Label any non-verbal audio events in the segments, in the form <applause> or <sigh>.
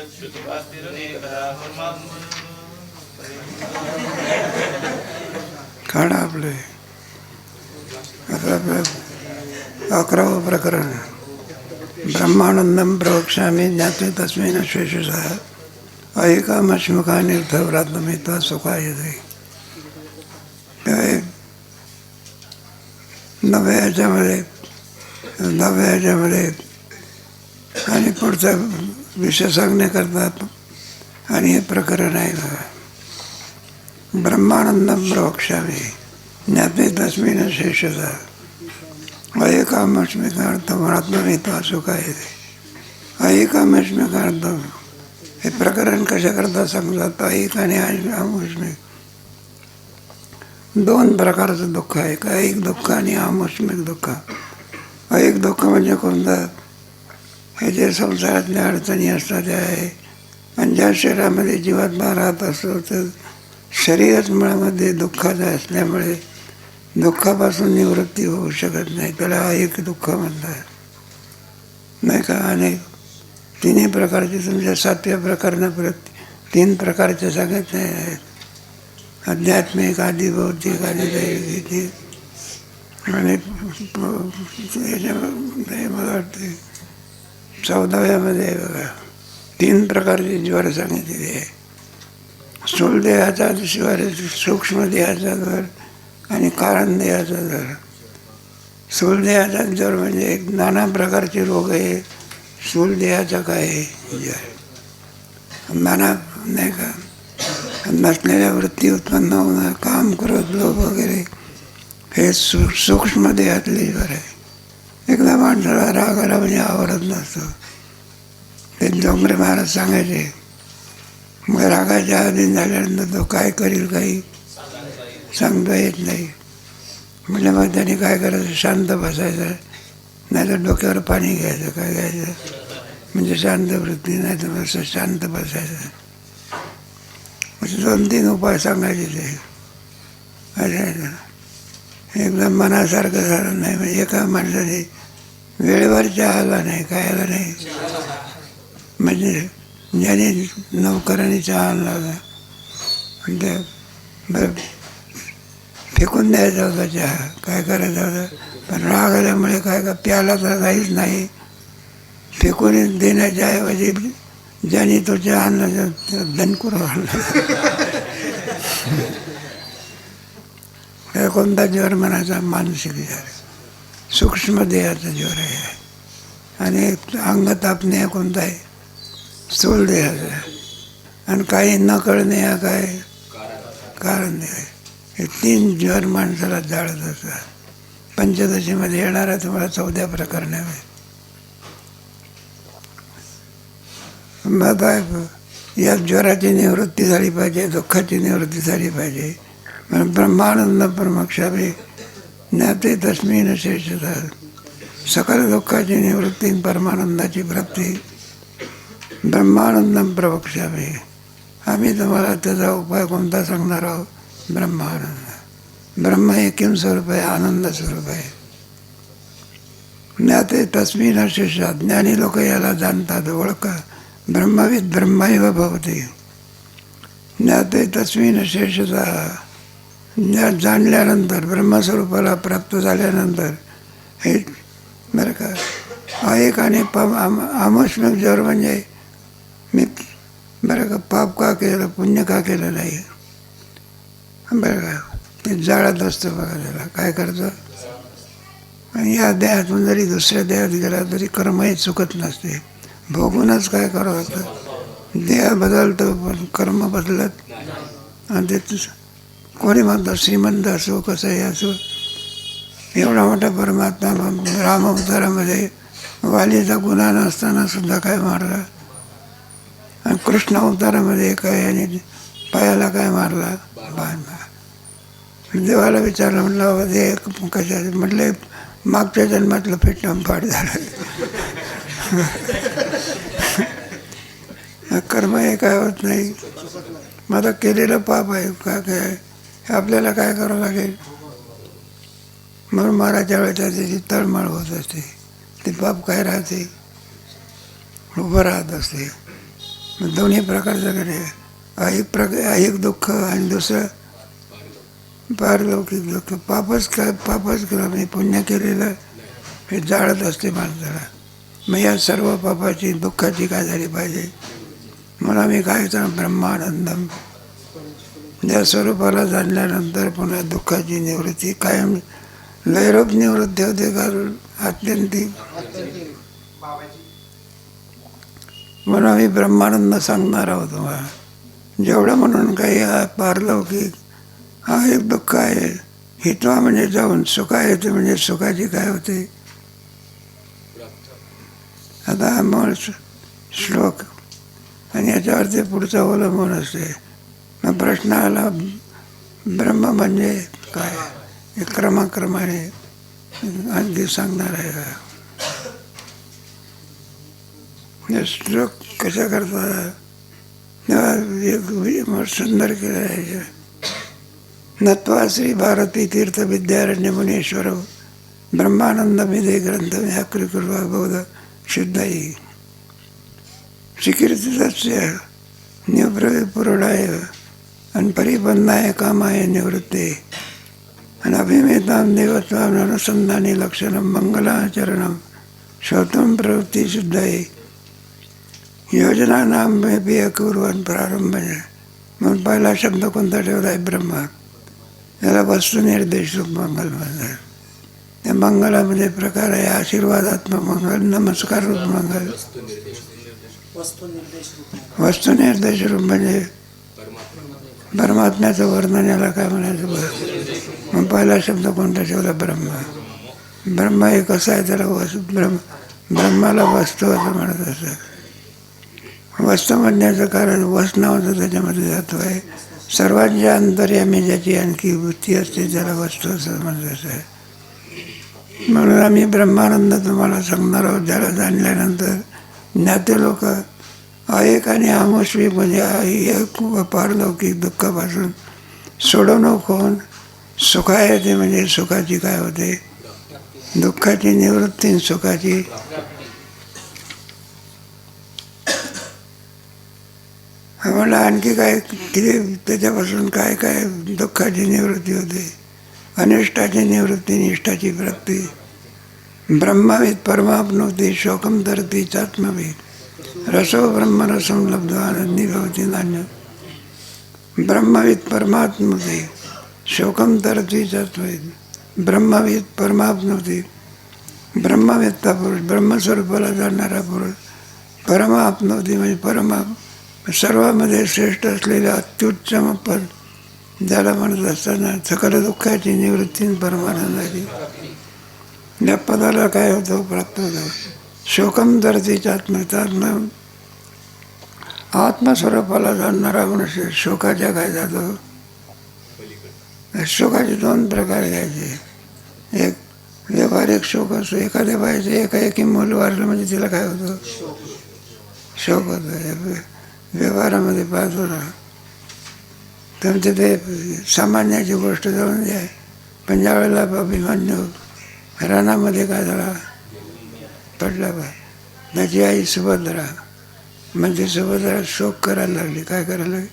श्रुतिपास्तिरनेकदा काढा आपले अकरावं प्रकरण. ब्रह्मानंदम प्रवक्षामी ज्ञाते तस्मिन शेषसः ऐकामश्मुखानिर्थव्रातमित्वा सुखायते काय नव्या ह्याच्यामध्ये नव्या ह्याच्यामध्ये आणि पुढचं विषय सांगण्याकरता आणि हे प्रकरण आहे बघा. ब्रह्मानंदम प्रवक्षामी ज्ञाते तस्मिन शेषता ऐकामस्मिकार्थम आत्मवित्वा सुखायते ऐकामस्मिकार्थम हे प्रकरण कशाकरता सांगतात? ऐक आणि आमुष्मिक दोन प्रकारचं दुःख आहे. का एक दुःख आणि आमुष्मिक दुःख. एक दुःख म्हणजे कोणतं? हे संसारातल्या अडचणी असतात आहे. आणि ज्या शरीरामध्ये जीवात्मा राहत असतो तर शरीरच मुळामध्ये दुःखाचं असल्यामुळे दुःखापासून निवृत्ती होऊ शकत नाही. त्याला एक दुःख म्हणतात. नाही का? अनेक तिन्ही प्रकारचे तुमच्या सातव्या प्रकरणापर्यंत तीन प्रकारचे सांगितले आहेत. आध्यात्मिक आधी भौतिक आधी दैविक आणि मला वाटते चौदाव्यामध्ये बघा. तीन प्रकारची ज्वर सांगितलेली आहे. स्थूल देहाचा शिवाय सूक्ष्म देहाचा आणि कारण देहाचा दर स्थूल देहाचा ज्वर म्हणजे एक नाना प्रकारचे रोग आहे स्थूल देहाचा काय ज्वर. नाना नाही का? नसलेल्या वृत्ती उत्पन्न होणार काम करत लोक वगैरे हे सू सूक्ष्म देहातले ज्वर आहे. एकदा माणसाला रागाला म्हणजे आवडत नसतं. ते डोंगरे महाराज सांगायचे मग रागाच्या अधीन झाल्यानंतर तो काय करील काही सांगता येत नाही. म्हणजे मग त्याने काय करायचं? शांत बसायचं. नाही तर डोक्यावर पाणी घ्यायचं. काय घ्यायचं? म्हणजे शांत वृत्ती नाही तर बस शांत बसायचं. म्हणजे दोन तीन उपाय सांगायचे ते. असं एकदम मनासारखं झालं नाही. म्हणजे एका माणसाने वेळेवर चहाला नाही काय आला नाही. म्हणजे ज्याने नौकराने चहा आणला होता म्हणजे बरं फेकून द्यायचा होता चहा काय करायचं होतं? पण राग आल्यामुळे काय का प्याला तर काहीच नाही. फेकून देण्याच्या ऐवजी ज्याने तो चहा आणला दणकूर आणला. <laughs> कोणता ज्वर म्हणायचा मानसिक विचार सूक्ष्म देहाचा ज्वर आहे. आणि अंग तापणे कोणता आहे स्थूल देहाचा आणि काही न कळणे हा काय? कारण आहे हे तीन ज्वर माणसाला जाळत असतात. पंचदशीमध्ये येणारा तुम्हाला चौथ्या प्रकरणामध्ये. मग या ज्वराची निवृत्ती झाली पाहिजे दुःखाची निवृत्ती झाली पाहिजे. म्हणून ब्रह्मानंद परमक्षाभे ज्ञाते तस्मिन शेषता। सकल दुःखाची निवृत्ती परमानंदाची प्राप्ती। ब्रह्मानंदम प्रवक्षाभे आम्ही तुम्हाला त्याचा उपाय कोणता सांगणार आहोत? ब्रह्मानंद। ब्रह्म हे किम स्वरूप आहे? आनंद स्वरूप आहे। ज्ञाते तस्मिन शेषा ज्ञानी लोक याला जाणतात ओळखा ब्रह्मविद ब्रह्मैव भवते। ज्ञाते तस्मिन शेषता। ज्ञात जाणल्यानंतर ब्रह्मस्वरूपाला प्राप्त झाल्यानंतर हे बरं का एक आणि पाप आम आमस्मिक ज्वर म्हणजे मी बरं का पाप का केलं पुण्य का केलं नाही. बरं का ते जाळत असतं बघा त्याला काय करतं? आणि या देहातून जरी दुसऱ्या देहात गेला तरी कर्मही चुकत नसते. भोगूनच काय करावं लागतं देह बदलतं पण कर्म बदलत आणि ते कोणी म्हणतं श्रीमंत असो कसंही असो एवढा मोठा परमात्मा राम अवतारामध्ये वालीचा गुन्हा नसताना सुद्धा काय मारला? आणि कृष्ण अवतारामध्ये काय आणि पायाला काय मारला? देवाला विचारलं म्हटलं "अहो, ते कशा म्हटलं मागच्या जन्मातलं फिटम फाट झालं. कर्म हे काय होत नाही. माझं केलेलं पाप आहे काय काय? आहे हे आपल्याला काय करावं लागेल? म्हणून माराच्या वेळेच्या त्याची तळमळ होत असते ते पाप काय राहते? उभं राहत असते. मग दोन्ही प्रकारचं कडे ऐक प्रक ऐक दुःख आणि दुसरं पारलौकिक दुःख. पापच काय पापच केलं म्हणजे पुण्य केलेलं हे जाळत असते माणसाला. मग या सर्व पापाची दुःखाची काय झाली पाहिजे. मला मी काय सांग? ब्रह्मानंदम. या स्वरूपाला जाणल्यानंतर पुन्हा दुःखाची निवृत्ती कायम लयरोग निवृत्ती होते कारण अत्यंतिक म्हणून आम्ही ब्रह्मानंद सांगणार आहोत तुम्हाला जेवढं म्हणून काही हा पारलौकिक हा एक दुःख आहे. हितवा म्हणजे जाऊन सुखा येते म्हणजे सुखाची काय होते? आता हा मूळ श्लोक. आणि याच्यावरती पुढचं अवलंबून असते. प्रश्न आला ब्रह्म म्हणजे काय? हे क्रमाक्रमाने आणखी सांगणार आहे का? श्लोक कशा करता? एक सुंदर केलं आहे. नत्वा श्री भारती तीर्थ विद्यारण्य मुनेश्वर ब्रह्मानंद मिदे ग्रंथ व्याकृकृर्वा बौद्ध शुद्धाई आणि परिबंधाय कामाय निवृत्ते. आणि अभिमेतां देवत्वां अनुसंधानी लक्षणं मंगलाचरणं. श्रोतं प्रवृत्ती शुद्धाई योजनानां मेपी अकुर्वन् प्रारंभ. म्हणून पहिला शब्द कोणता ठेवला आहे ब्रह्मा. याला वस्तुनिर्देश मंगल म्हणतात. त्या मंगलामध्ये प्रकार आहे आशीर्वादात्मक मंगल नमस्कार रूप मंगल. वस्तुनिर्देश रूप म्हणजे परमात्म्याचं वर्णन याला काय म्हणायचं बरं? मग पहिला शब्द कोणता ठेवला ब्रह्मा? ब्रह्म हे कसं आहे? त्याला वस ब्रह्म ब्रह्माला वस्तू असं म्हणत असं. वस्तू म्हणण्याचं कारण वस नावाचं त्याच्यामध्ये जातो आहे. सर्वांच्या अंतर्यामी म्हणजे ज्याची आणखी वृत्ती असते त्याला वस्तू असं म्हणत असं. आहे म्हणून आम्ही ब्रह्मानंद तुम्हाला सांगणार आहोत. ज्याला जाणल्यानंतर ज्ञाते लोक एक आणि आमोश्वी म्हणजे एक पारलौकिक दुःखापासून सोडवणूक होऊन सुखायते म्हणजे सुखाची काय होते? दुःखाची निवृत्ती सुखाची. आम्हाला आणखी काय किती त्याच्यापासून काय काय दुःखाची निवृत्ती होते? अनिष्टाची निवृत्ती निष्ठाची प्राप्ती. ब्रह्मविद परमाप्नोती शोकम धरती चात्मविद. रसो ब्रह्मरसम लब्धवानी भवती नान्य। ब्रह्मविद परमात्मते शोकम तरती चात्मविद ब्रह्मविद परमात्मते ब्रह्मवेत्ता पुरुष ब्रह्मस्वरूपाला जाणणारा पुरुष परमाप्नोती म्हणजे परमा सर्वामध्ये श्रेष्ठ असलेले अत्युच्चम पद ज्याला म्हणत असताना सकल दुःखाची निवृत्ती परमानंदाची। या पदाला काय होतं? प्राप्त होतं। शोकम दर्दीच्या आत्मतात्म आत्मस्वरूपाला जाणणारा मनुष्य शोकाच्या काय जातो. शोकाचे दोन प्रकार घ्यायचे. एक व्यवहारिक शोक असतो एखाद्या बाईचे एकाएकी मूल वाढलं म्हणजे तिला काय होतं? शोक होतो. व्यवहारामध्ये पाहतो ना तर ते सामान्याची गोष्ट जाऊन आहे पण ज्यावेळेला अभिमान्य रानामध्ये काय झाला पडला बा माझी आई सुभद्रा. म्हणजे सुभद्रा शोक करायला लागली. काय करायला लागली?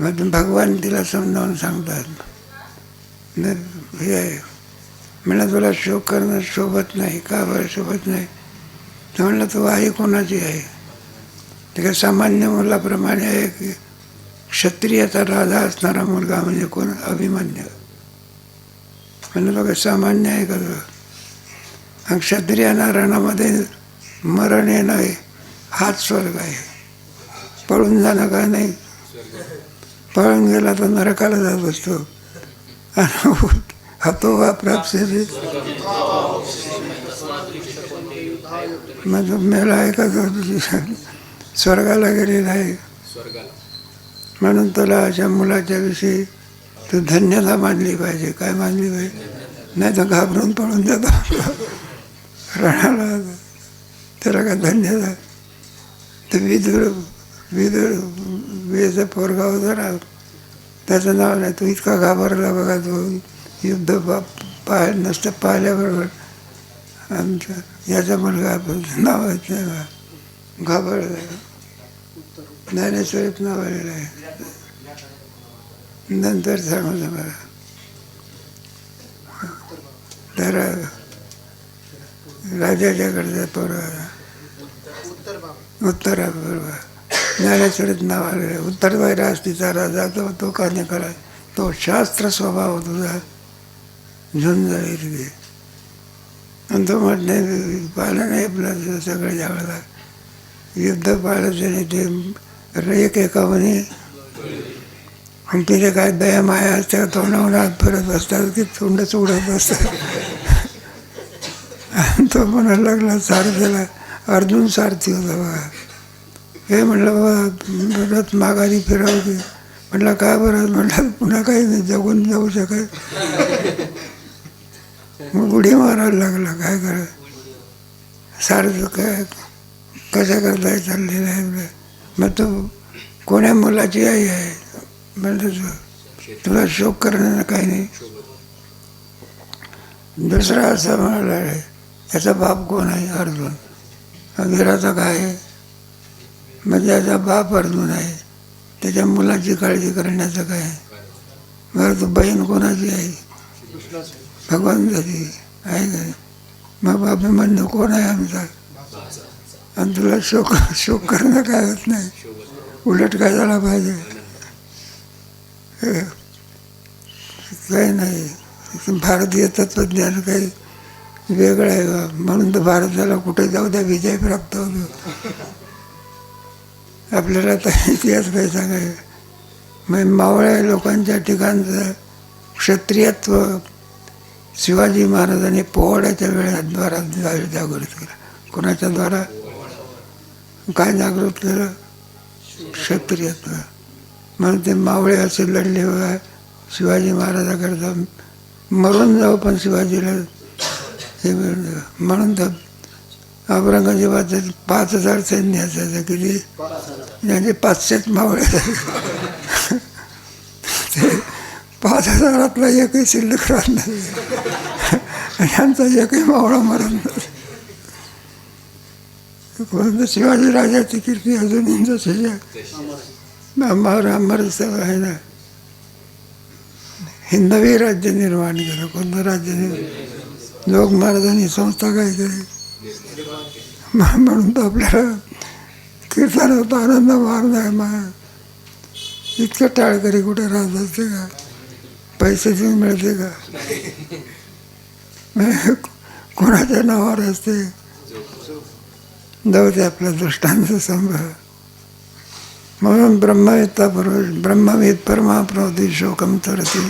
मग भगवान तिला समजावून सांगतात. हे आहे. म्हणलं तुला शोक करणं शोभत नाही. का बरं शोभत नाही? तर म्हणलं तू आई कोणाची आहे? ते काय सामान्य मुलाप्रमाणे आहे की क्षत्रियाचा राजा असणारा मुलगा म्हणजे कोण? अभिमान्य. म्हणलं बघा सामान्य आहे का आणि क्षत्रियांना रणामध्ये मरण येणं आहे हाच स्वर्ग आहे. पळून जाणं काय नाही. पळून गेला तर नरकाला जात असतो आणि हतो वा प्राप्त म्हणजे मेला आहे का स्वर्गाला गेलेला आहे म्हणून तुला अशा मुलाच्या विषयी तू धन्यता मानली पाहिजे. काय मानली पाहिजे? नाही तर घाबरून पळून जातो. राणाला त्याला काय धन्यता तर विदुर विदुर वेचा पोरगा होता ना त्याचं नाव नाही तो इतका घाबरला बघा तो युद्ध पा पाह नसतं पाहिल्याबरोबर आमचा याचा मुलगा नाव आहे घाबरला. ज्ञानेश्वरीत नाव आलेलं आहे. नंतर सांगू मला तर राजाच्याकडचा राजा उत्तर बरोबर ज्ञानेश्वरीत नाव आलेलं उत्तर वैरास तिचा राजा तो तो कार्य करा तो शास्त्र स्वभाव तुझा झुंजळी तिथे आणि तो म्हटले पाहिलं नाही आपलं सगळं ज्यावेळेला युद्ध पाहिलं नाही ते. एक एका म्हणे आणि तिथे काय दया माया असतात तोंडावर हात फिरत असतात की तोंडच उडत असतात तो म्हणायला लागला सारथीला अर्जुन सारथी होता बघा हे म्हटलं बाबा रथ माघारी फिरावं की म्हटलं काय बरं? म्हटलं पुन्हा काही नाही जगून जाऊ शकत मग उडी मारायला लागला काय करा? सारथ काय कशा करताय चाललेलं आहे मग तो कोण्या मुलाची आई आहे? म्हणलं तुला शोक करणार काही नाही. दुसरा असा म्हणाला त्याचा बाप कोण आहे? अर्जुन वीराचा काय आहे. म्हणजे त्याचा बाप अर्जुन आहे. त्याच्या मुलाची काळजी करण्याचं काय बरं तू बहीण कोणाची आहे? भगवंताची आहे काय मग बाबी म्हणणं कोण आहे आमचा? आणि तुला शोक शोक करणं काय होत नाही? उलट काय झाला पाहिजे? हे, काही नाही. भारतीय तत्वज्ञान काही वेगळं आहे. बा. म्हणून तर भारताला कुठे जाऊ द्या विजय प्राप्त होतो. आपल्याला तर इतिहास काही सांगायचं? मग मावळ्या लोकांच्या ठिकाणचं क्षत्रियत्व शिवाजी महाराजांनी पोवाड्याच्या वेळाद्वारा जागृत केलं. कोणाच्या द्वारा? काय जागृत केलं? क्षत्रियत्व. म्हणून ते मावळे असे लढले शिवाजी महाराजाकरता मरून जाऊ पण शिवाजीला म्हणून तर औरंगजेबाचं पाच हजार सैन्य असायचं किती? म्हणजे पाचशेच मावळे. ते पाच हजारातला एकही शिल्लक राहत नाही. आणि आमचा एकही मावळा मरत नाही. परंतु शिवाजी राजाची कीर्ती अजून जशी आहे अमर अमर आहे ना. हिंदवी राज्य निर्माण केलं. कोणतं राज्य निर्माण जोग महाराजांनी संस्था काय केली? म्हणून तर आपल्याला कीर्तन होतं आनंद मार्ग आहे मा. इतकं टाळकरी कुठे राहत असते का? पैसे देऊन मिळते का? कोणाच्या नावावर असते? जाऊ ते आपला दृष्टांत संभाळ म्हणून ब्रह्मवेत्ता पुरुष ब्रह्मवेद परमाप्रवती शोकम तरती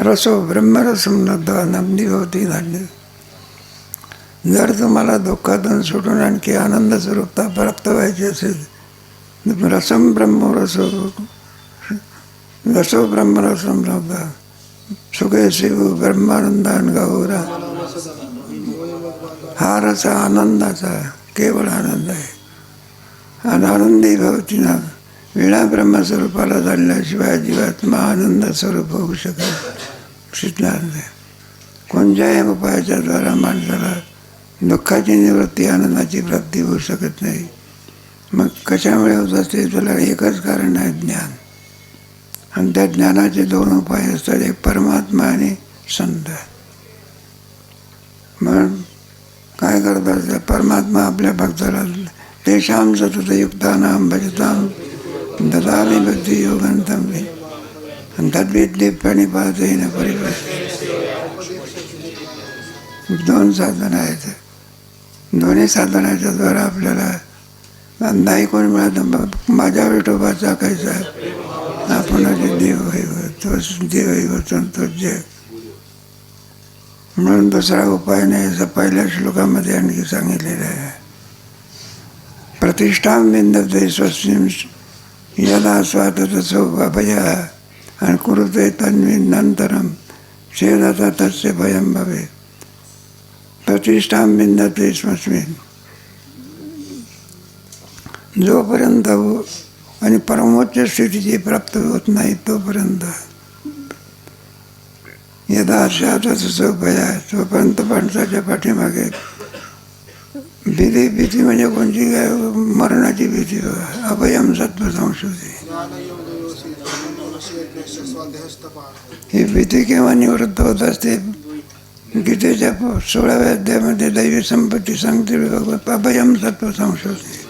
रसो ब्रह्मरसम नंदी होती धान्य. जर तुम्हाला दुःखातून सुटून आणखी आनंद स्वरूपता प्राप्त व्हायची असेल रसम ब्रह्म रसो रसो ब्रह्मरसम नव्हता सुखे शिव ब्रह्मानंदान गौरा. हा रस आनंदाचा केवळ आनंद आहे. आणि आनंदी भवती ना. विणा ब्रह्मस्वरूपाला जाणल्याशिवाय जीवात्मा आनंद स्वरूप होऊ शकत शिकणार नाही. कोणत्याही उपायाच्या द्वारा माणसाला दुःखाची निवृत्ती आनंदाची प्राप्ती होऊ शकत नाही. मग कशामुळे होत असते? त्याला एकच कारण आहे ज्ञान. आणि त्या ज्ञानाचे दोन उपाय असतात एक परमात्मा आणि संत. म्हणून काय करत असतं परमात्मा आपल्या भक्ताला तेषां सततयुक्तानां भजतां ददामि बुद्धियोगन्तं मे तद्विद्ये प्रणिपातेन परिभाष दोन साधनं आहेत. दोन्ही साधनाच्या द्वारा आपल्याला नाही कोण मिळत माझ्या विठोबाचा कैसा आपण देव आहे तोच देव आहे तोच जग म्हणून दुसरा उपाय नाही असं पहिल्या श्लोकामध्ये आणखी सांगितलेलं आहे. प्रतिष्ठां विंदते स्वस्मिं यदा स्वातसो भया आणि कुरुते तन्विन्नंतरम चेदता तस्य भयं भवे। प्रतिष्ठां विंदते स्वस्मिन। जोपर्यंत हो- आणि परमोच्च स्थितीची प्राप्त होत नाही तोपर्यंत यदा शातसो भया तोपर्यंत माणसाच्या पाठीमागे भीती भीती म्हणजे कोणती काय मरणाची भीती बघा संशोधी ही भीती केव्हा निवृत्त होत असते गीतेच्या सोळाव्या अध्यायामध्ये दैवी संपत्ती सांगते अभयम सत्व संशोधी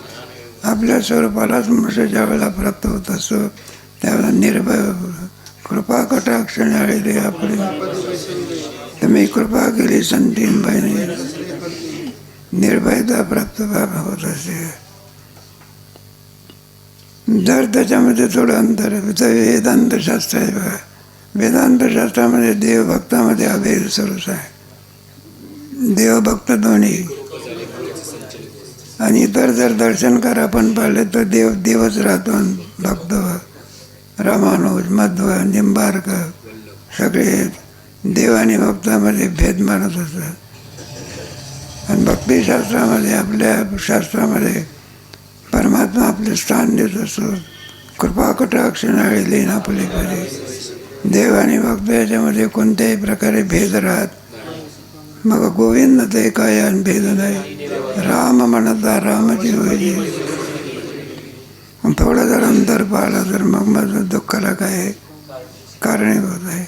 आपल्या स्वरूपालाच मनुष्य ज्या वेळेला प्राप्त होत असतो त्यावेळेला निर्भय कृपा कटाक्ष आलेली आपली तुम्ही कृपा केली संतीन बहिणी निर्भयता प्राप्त होत असते जर त्याच्यामध्ये थोडं अंतर आहे तर वेदांत शास्त्र आहे बघा. वेदांत शास्त्रामध्ये देवभक्तामध्ये अभेद स्वरूप आहे. देवभक्त दोन्ही. आणि इतर जर दर्शनकार आपण पाहिले तर देव देवच राहतो भक्त रामानुज मध्व निंबार्क सगळे देव आणि भक्तामध्ये भेद मानत असतात. आणि भक्तिशास्त्रामध्ये आपल्या शास्त्रामध्ये परमात्मा आपले स्थान देत असतो. कृपा कटाक्ष नाळी लेन आपले परी देव आणि भक्त याच्यामध्ये कोणत्याही प्रकारे भेद राहत. मग गोविंद ते काय आणि भेद नाही. राम म्हणता रामाची होईल. थोडं जर अंतर पाळलं तर मग माझं दुःखाला काय कारणीभूत आहे.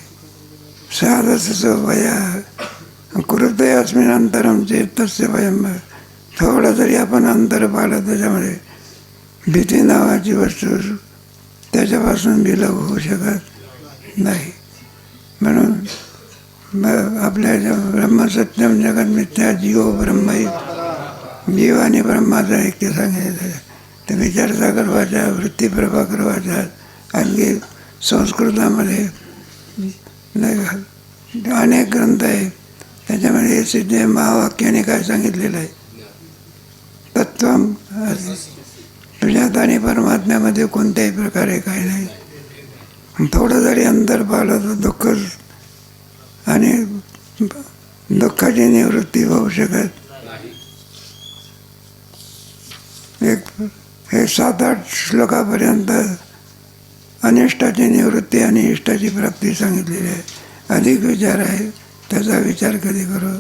साधस वया कुरुते अस्मिन अंतरम चेत तस्य वयम थोडं जरी आपण अंतर पाळलं त्याच्यामध्ये भीती नावाची वस्तू त्याच्यापासून विलग होऊ शकत नाही. म्हणून ब- आपल्या ब्रह्मसत्यम जगत मिथ्या जीव ब्रह्म जीव आणि ब्रह्माचा ऐक्य सांगायचं ते विचारता करवाच्या वृत्तीप्रभा करवाच्या आणखी संस्कृतामध्ये नाही का अनेक ग्रंथ आहेत. त्याच्यामध्ये हे सिद्ध महावाक्याने काय सांगितलेलं आहे? तत्वम तुझ्यात आणि परमात्म्यामध्ये कोणत्याही प्रकारे काही नाही. थोडं जरी अंतर पाहिलं तर दुःख आणि दुःखाची निवृत्ती होऊ शकत. एक हे सात आठ श्लोकापर्यंत अनिष्टाची निवृत्ती आणि इष्टाची प्राप्ती सांगितलेली आहे. अधिक विचार आहे. त्याचा विचार कधी करू?